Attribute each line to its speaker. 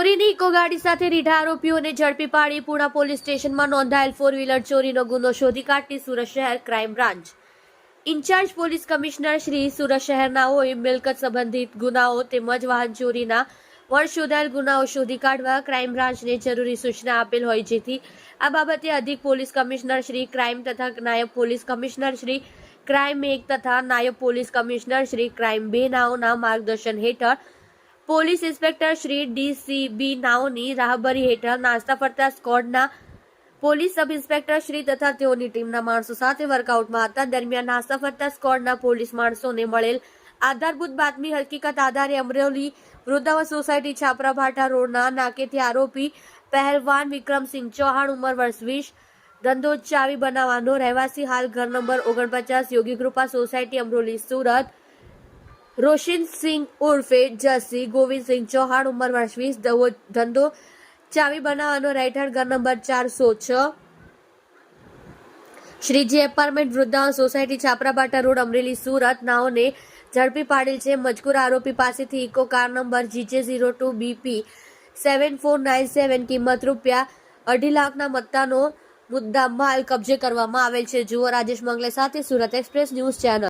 Speaker 1: ચોરીની ઇકો ગાડી સાથે રીઢા આરોપીઓને ઝડપી પાડી પુણા પોલીસ સ્ટેશનમાં નોંધાયેલ ફોર વ્હીલર ચોરીનો ગુનો શોધી કાઢતી સુરત શહેર crime branch incharge police commissioner Shri Surat શહેરનાઓએ મિલકત સંબંધિત ગુનાઓ તેમજ વાહન ચોરીના વર્ષ શોધાયેલ ગુનાઓ શોધી કાઢવા ક્રાઇમ બ્રાન્ચને જરૂરી સૂચના આપેલ હોય જેથી આ બાબતે અધિક પોલીસ કમિશનર શ્રી ક્રાઇમ તથા નાયબ પોલીસ કમિશનર શ્રી ક્રાઇમ એક તથા નાયબ પોલીસ કમિશનર શ્રી ક્રાઇમ બે નાઓના માર્ગદર્શન હેઠળ પોલીસ ઇન્સ્પેક્ટર શ્રી ડીસીબી નાઓની રાહબરી હેઠળ નાસ્તા ફરતા સ્કોડના પોલીસ સબ ઇન્સ્પેક્ટર શ્રી તથા તેઓની ટીમના માણસો સાથે વર્કઆઉટમાં હતા. દરમિયાન નાસ્તા ફરતા સ્કોડના પોલીસ માણસોને મળેલ આધારભૂત બાતમી હકીકત આધારે અમરેલી વૃદ્ધાવન સોસાયટી છાપરા ભાટા રોડના નાકેથી આરોપી પહેલવાન વિક્રમસિંહ ચૌહાણ ઉંમર વર્ષ વીસ, ધંધો ચાવી બનાવવાનો, રહેવાસી હાલ ઘર નંબર ઓગણપચાસ યોગી કૃપા સોસાયટી અમરોલી, સુરત. રોશિન સિંહ ઉર્ફે જસી ગોવિંદસિંહ ચૌહાણ ઉંમર વર્ષ વીસ ધંધો ચાવી બનાવવાનો રહેઠાણ ઘર નંબર ચારસો છ. Shreeji apartment Vrundavan society Chhaprabhatha road, Amreli, Surat. નાઓને ઝડપી પાડેલ છે મજકૂર આરોપી પાસેથી Eeco car number GJ zero two BP seven four nine seven કિંમત રૂપિયા અઢી લાખના મત્તાનો મુદ્દા માલ કબજે કરવામાં આવેલ છે. જુઓ રાજેશ મંગલે સાથે સુરત એક્સપ્રેસ ન્યૂઝ ચેનલ.